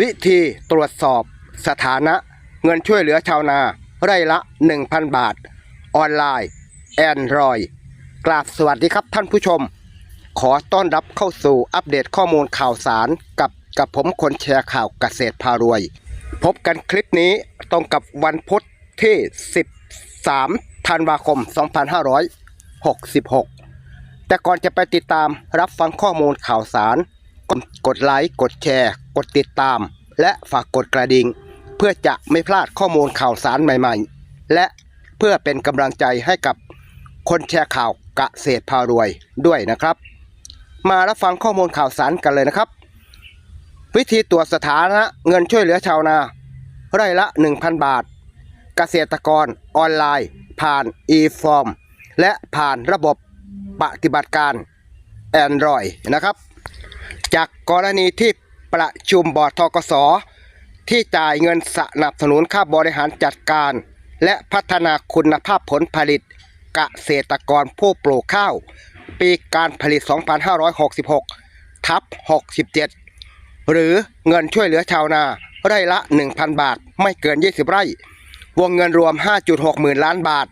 วิธีตรวจสอบสถานะเงินช่วยเหลือชาวนา ไร่ละ 1,000 บาท ออนไลน์แอนดรอยกราบสวัสดีครับท่านผู้ชม ขอต้อนรับเข้าสู่อัปเดตข้อมูลข่าวสารกับกับผมคนแชร์ข่าวเกษตรพารวย พบกันคลิปนี้ตรงกับวันพุธที่ 13 ธันวาคม 2566 แต่ก่อนจะไปติดตามรับฟังข้อมูลข่าวสาร กดไลค์กดแชร์ กดติดตาม และฝากกดกระดิ่ง เพื่อจะไม่พลาดข้อมูลข่าวสารใหม่ๆ และเพื่อเป็นกำลังใจให้กับคนแชร์ข่าวเกษตรพารวยด้วยนะครับ มารับฟังข้อมูลข่าวสารกันเลยนะครับ วิธีตรวจสถานะเงินช่วยเหลือชาวนา ไร่ละ 1,000 บาท เกษตรกรออนไลน์ ผ่าน e-form และผ่านระบบปฏิบัติการ Android นะครับ จากกรณีที่ประชุมบอร์ดทกสที่จ่ายเงินสนับสนุนค่าบริหารจัดการ และพัฒนาคุณภาพผลผลิตเกษตรกรผู้ปลูกข้าว ปีการผลิต 2566 ทับ 67 หรือเงินช่วยเหลือชาวนาไร่ละ 1,000 บาท ไม่เกิน 20 ไร่ วงเงินรวม 5.6 หมื่นล้านบาท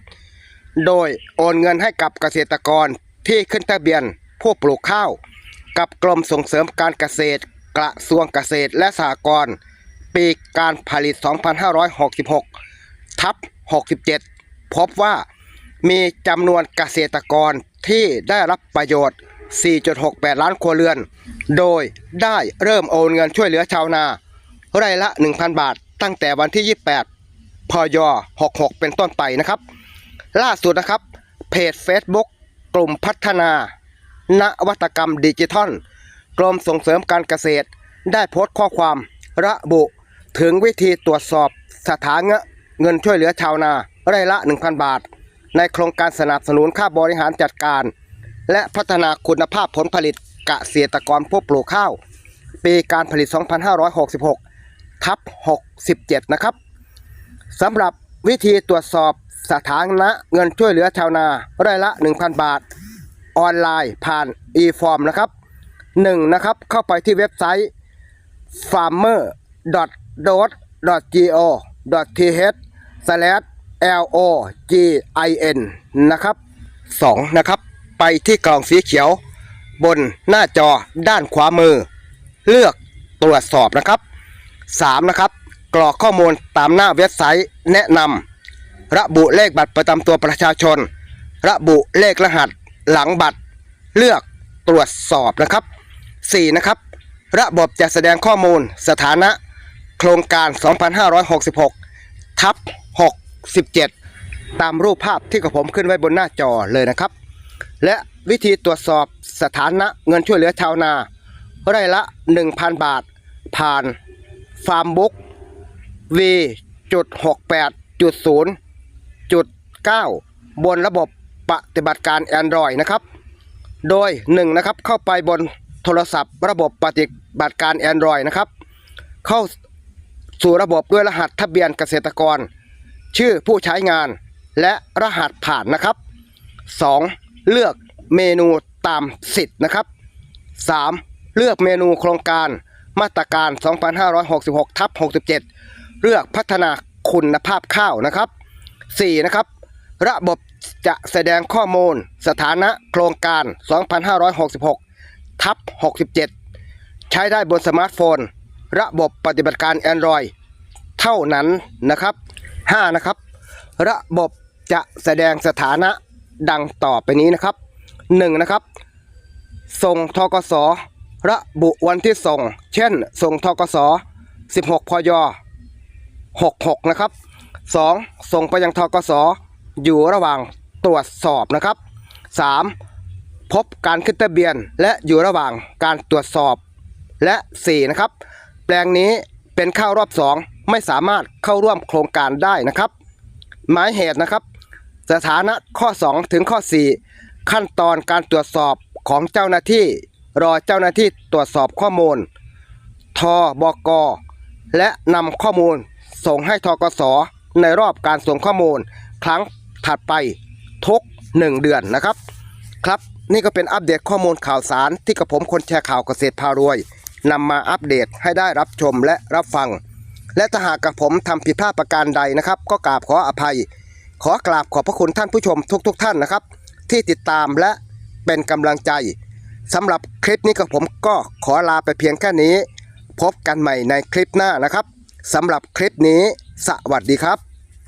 โดยโอนเงินให้กับเกษตรกรที่ขึ้นทะเบียนผู้ปลูกข้าว กับกรมส่งเสริมการเกษตร กระทรวงเกษตรและสหกรณ์ปีการผลิต 2566 ทับ 67 พบว่ามีจำนวนเกษตรกรที่ได้รับประโยชน์ 4.68 ล้านครัวเรือน โดยได้เริ่มโอนเงินช่วยเหลือชาวนา ไร่ละ 1,000 บาท ตั้งแต่วันที่ 28 พย 66 เป็นต้นไปนะครับ ล่าสุดนะครับ เพจ Facebook กลุ่มพัฒนา นวัตกรรมดิจิทัล กรมส่งเสริมการเกษตร ได้โพสต์ข้อความระบุถึงวิธีตรวจสอบสถานะเงินช่วยเหลือชาวนาไร่ละ 1,000 บาท ในโครงการสนับสนุนค่าบริหารจัดการ และพัฒนาคุณภาพผลผลิตเกษตรกรผู้ปลูกข้าว ปีการผลิต 2566 ทับ 67 นะครับสำหรับวิธีตรวจสอบสถานะเงินช่วยเหลือชาวนาไร่ละ 1,000 บาท ออนไลน์ผ่าน e-form นะครับ 1. นะครับ เข้าไปที่เว็บไซต์ farmer d o t go th l o g i n นะครับ 2. นะครับ ไปที่กล่องสีเขียว บนหน้าจอด้านขวามือ เลือกตรวจสอบนะครับ 3. นะครับ กรอกข้อมูลตามหน้าเว็บไซต์แนะนำระบุเลขบัตรประจำตัวประชาชน ระบุเลขรหัส หลังบัตรเลือกตรวจสอบนะครับ 4. นะครับ ระบบจะแสดงข้อมูลสถานะโครงการ 2566 ทับ 67 ตามรูปภาพที่กับผมขึ้นไว้บนหน้าจอเลยนะครับ และวิธีตรวจสอบสถานะเงินช่วยเหลือชาวนา ไร่ละ 1,000 บาท ผ่านฟาร์มบุ๊ก V จุด68จุด0จุด9บนระบบ ปฏิบัติการ Android นะครับ โดย1นะครับเข้าไปบนโทรศัพท์ ระบบปฏิบัติการ Android นะครับ เข้าสู่ระบบด้วยรหัสทะเบียนเกษตรกร ชื่อผู้ใช้งาน และรหัสผ่านนะครับ 2. เลือกเมนูตามสิทธิ์นะครับ 3. เลือกเมนูโครงการมาตรการ 2566ทับ67 เลือกพัฒนาคุณภาพข้าวนะครับ 4. นะครับ ระบบ จะแสดงข้อมูลสถานะโครงการ 2566 ทับ 67 ใช้ได้บนสมาร์ทโฟน ระบบปฏิบัติการ Android เท่านั้นนะครับ 5. นะครับ ระบบจะแสดงสถานะดังต่อไปนี้นะครับ 1. นะครับ ส่งทกส ระบุวันที่ส่ง เช่น ส่งทกส 16 พย 66 นะครับ 2. ส่งไปยังทกส อยู่ระหว่างตรวจสอบนะครับ 3. พบการขึ้นทะเบียนและอยู่ระหว่างการตรวจสอบ และ 4. นะครับ แปลงนี้เป็นข้าวรอบ 2 ไม่สามารถเข้าร่วมโครงการได้นะครับ หมายเหตุนะครับ สถานะข้อ 2 ถึงข้อ 4 ขั้นตอนการตรวจสอบของเจ้าหน้าที่ รอเจ้าหน้าที่ตรวจสอบข้อมูล ทบก และนำข้อมูลส่งให้ทกสในรอบการส่งข้อมูลครั้ง ถัดไปทุก 1 เดือนนะครับ ครับนี่ก็เป็นอัปเดตข้อมูลข่าวสารที่กับผมคนแชร์ข่าวเกษตรพารวยนำมาอัปเดตให้ได้รับชมและรับฟัง และถ้าหากกับผมทำผิดพลาดประการใดนะครับ ก็กราบขออภัย ขอกราบขอบพระคุณท่านผู้ชมทุกๆทท่านนะครับ ที่ติดตามและเป็นกำลังใจสำหรับคลิปนี้กับผมก็ขอลาไปเพียงแค่นี้ พบกันใหม่ในคลิปหน้านะครับสำหรับคลิปนี้ สวัสดีครับ